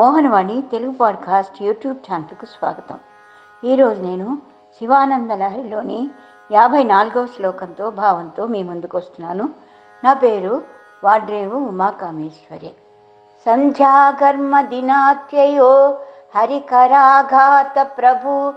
Mohanavani Telugu podcast YouTube ఛానల్కు స్వాగతం. ఈరోజు నేను శివానంద లహరిలోని యాభై నాలుగవ శ్లోకంతో భావంతో మీ ముందుకు వస్తున్నాను. నా పేరు వాడ్రేవు ఉమాకామేశ్వరి. సంధ్యాకర్మ దినాత్యయో హరికరాఘాత ప్రభు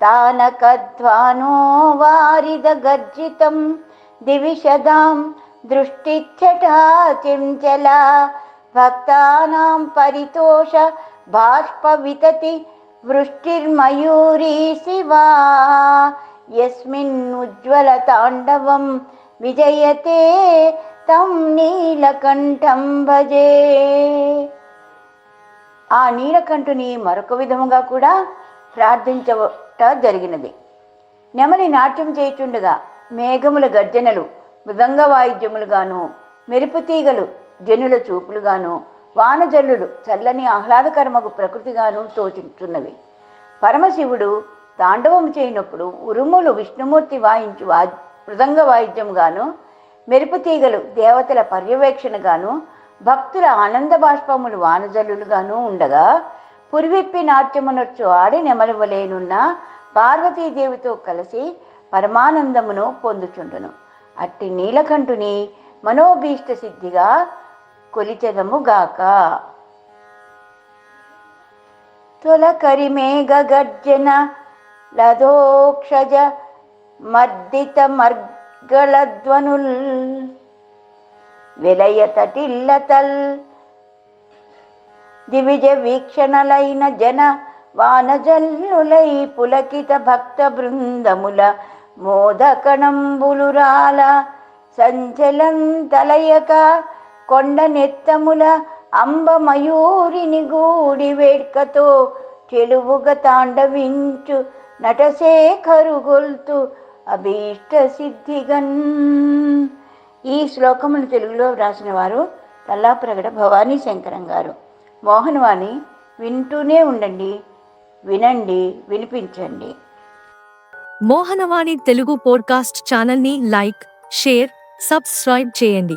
తానకధ్వానో వారిద గర్జితం దివిషదాం దృష్టిచ్చటా చెంచలా భక్తానాం పరితోష బాష్ప వితతి వృష్టిర్మయూరీ శివా యస్మిన్ ఉజ్వల తాండవం విజయతే తం నీలకంఠం భజే ఆ నీలకంఠుని మరొక విధముగా కూడా ప్రార్థించట జరిగినది. నెమలి నాట్యం చేయుచుండగా మేఘముల గర్జనలు మృదంగ వాయిద్యములుగాను మెరుపు తీగలు జనుల చూపులుగాను వానజల్లులు చల్లని ఆహ్లాదకరమగు ప్రకృతిగాను తోచుతున్నవి పరమశివుడు తాండవం చేయనప్పుడు ఉరుములు విష్ణుమూర్తి వాయించు వా మృదంగ వాయిద్యంగాను మెరుపు తీగలు దేవతల పర్యవేక్షణగాను భక్తుల ఆనంద బాష్పములు వానజల్లులుగాను ఉండగా పురివిప్పి నాట్యమునొచ్చు ఆడి నెమలవలేనున్న పార్వతీదేవితో కలిసి పరమానందమును పొందుచుండును. అట్టి నీలకంఠుని మనోభీష్ట సిద్ధిగా కొలిచెదముగాక. తొలకరిమేఘ గర్జన లదోక్షజ మర్దిత మర్గళధ్వనుల్ విలయతటిల్లతల్ దివిజ వీక్షణలైన జన వానజల్లులై పులకిత భక్త బృందముల మోదకణంబులురాల సంచలం తలయక కొండ నెత్తముల అంబ మయూరిని గూడి వేడ్కతో చెలువుగ తాండవించు నటశేఖరు గొల్తు అభీష్ట సిద్ధిగన్. ఈ శ్లోకమును తెలుగులో వ్రాసిన వారు తల్లాప్రగడ భవానీ శంకరం గారు. మోహనవాణి వింటూనే ఉండండి వినండి వినిపించండి. మోహనవాణి తెలుగు పోడ్కాస్ట్ ఛానల్ని లైక్ షేర్ సబ్స్క్రైబ్ చేయండి.